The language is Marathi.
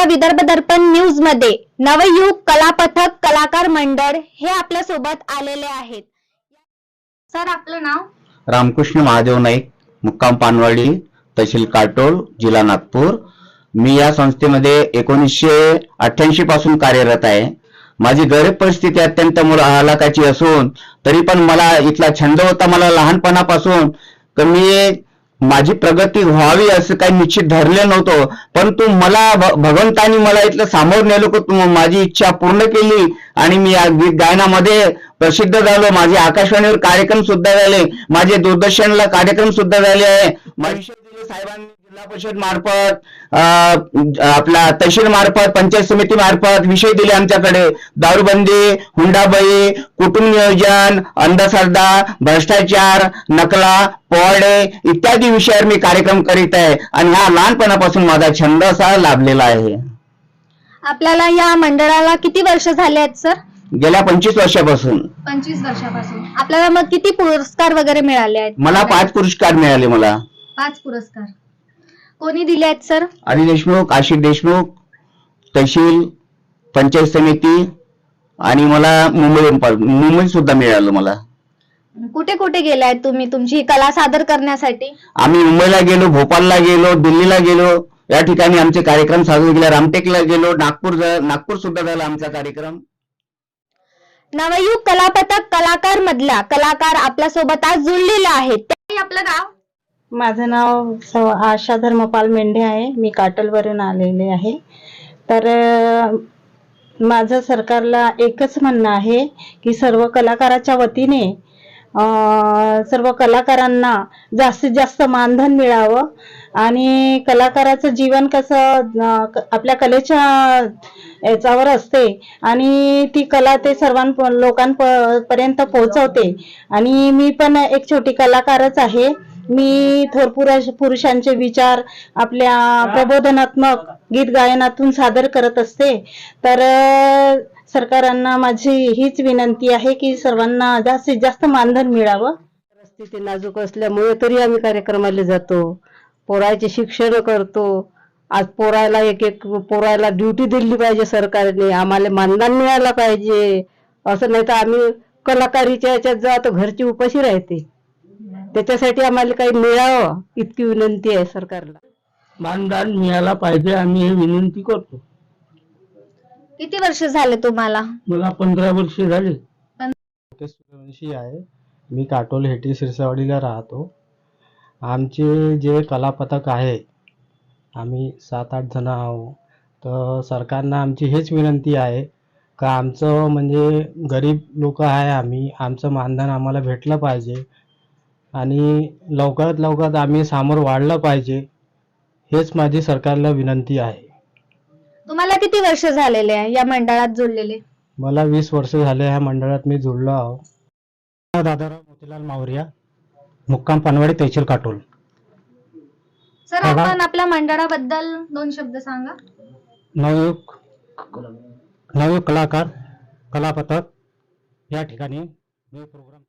आजच्या विदर्भ दर्पण न्यूजमध्ये नवयुग कलापथक कलाकार मंडळ हे आपल्यासोबत आलेले आहेत. सर आपलं नाव? रामकृष्ण महादेव नाईक मुक्काम पानवाडी तहसील काटोल जिल्हा नागपूर. मी या संस्थेमध्ये एकोणीसशे अठ्ठ्याऐंशी पासून कार्यरत आहे. माझी गरीब परिस्थिती अत्यंत मुळ हलाकाची असून तरी पण मला इथला छंद होता मला लहानपणापासून. तर मी माझी प्रगती व्हावी असं काही निश्चित धरले नव्हतं. परंतु मला भगवंतानी मला इथलं सामोर नेलो की माझी इच्छा पूर्ण केली आणि मी या गीत गायनामध्ये प्रसिद्ध झालो. माझे आकाशवाणीवर कार्यक्रम सुद्धा झाले. माझे दूरदर्शनला कार्यक्रम सुद्धा झाले आहे. साहेबांनी जिल्हा परिषद मार्फत आपला तहसील मार्फत पंचायत समिती मार्फत विषय दिले आमच्याकडे. दारूबंदी हुंडाबळी कुटुंब नियोजन अंधश्रद्धा भ्रष्टाचार नकला पोवाडे इत्यादी विषयावर मी कार्यक्रम करीत आहे. आणि हा लहानपणापासून माझा छंद असा लाभलेला आहे. आपल्याला या मंडळाला किती वर्ष झाले आहेत सर? गेल्या पंचवीस वर्षापासून. पंचवीस वर्षापासून. आपल्याला मग किती पुरस्कार वगैरे मिळाले आहेत? मला पाच पुरस्कार मिळाले मला. पाच पुरस्कार. कोणी दिले आहेत सर? अनिल देशमुख आशिष देशमुख तहसील पंचायत समिती आणि मला मुंबई मुंबई सुद्धा मिळालं मला. कुठे कुठे गेले आहेत तुम्ही? तुमची ही कला सादर करण्यासाठी? आम्ही मुंबईला गेलो भोपाळला गेलो दिल्लीला गेलो. या ठिकाणी आमचे कार्यक्रम साजरे केले. रामटेकला गेलो नागपूर नागपूर सुद्धा झाला आमचा कार्यक्रम. नवयुग कलापथक कलाकार मधला कलाकार आपल्यासोबत आज जुळलेले आहेत ते आपलं गाव माझं नाव सौ आशा धर्मपाल मेंढे आहे. मी काटलवरून आलेले आहे. तर माझं सरकारला एकच म्हणणं आहे की सर्व कलाकाराच्या वतीने सर्व कलाकारांना जास्तीत जास्त मानधन मिळावं आणि कलाकाराचं जीवन कसं क- आपल्या कलेच्या याच्यावर असते आणि ती कला ते सर्वां लोकांपर्यंत पोहोचवते. आणि मी पण एक छोटी कलाकारच आहे. मी थोर पुरुष पुरुषांचे विचार आपल्या प्रबोधनात्मक गीत गायनातून सादर करत असते. तर सरकारांना माझी हीच विनंती आहे की सर्वांना जास्तीत जास्त मानधन मिळावं. परिस्थिती नाजूक असल्यामुळे तरी आम्ही कार्यक्रमाला जातो. पोरायचे शिक्षण करतो. आज पोरायला एक एक पोरायला ड्युटी दिली पाहिजे सरकारने. आम्हाला मानधन मिळालं पाहिजे. असं नाही तर आम्ही कलाकारीच्या याच्यात जातो. घरची उपाशी राहते. त्याच्यासाठी आम्हाला काही मिळावं इतकी विनंती आहे सरकारला. मानधन मिळायला पाहिजे आम्ही हे विनंती करतो. किती वर्ष झाले तुम्हाला? मला पंधरा वर्षे झाले. सूर्यवंशी आहे. मी काटोल हेटी सिरसावाडीला राहतो. आमचे जे कलापथक आहे आम्ही सात आठ जण आहो. तर सरकारनं आमची हेच विनंती आहे का आमचं म्हणजे गरीब लोक आहे आम्ही आमचं मानधन आम्हाला भेटलं पाहिजे. आणि लवकरात लवकर आम्ही सामोर वाढलं पाहिजे हेच माझी सरकारला विनंती आहे. तुम्हाला किती वर्ष झालेले आहे या मंडळात जुळलेले मला वीस वर्ष झाले ह्या मंडळात मी जुळलो आहो. दादाराव मोतीलाल मावरिया मुक्काम पानवाडी तहसील काटोल. सर बघा. आपण आपल्या मंडळाबद्दल दोन शब्द सांगा. नवयुग नवयुग कलाकार कलापथक या ठिकाणी मी प्रोग्राम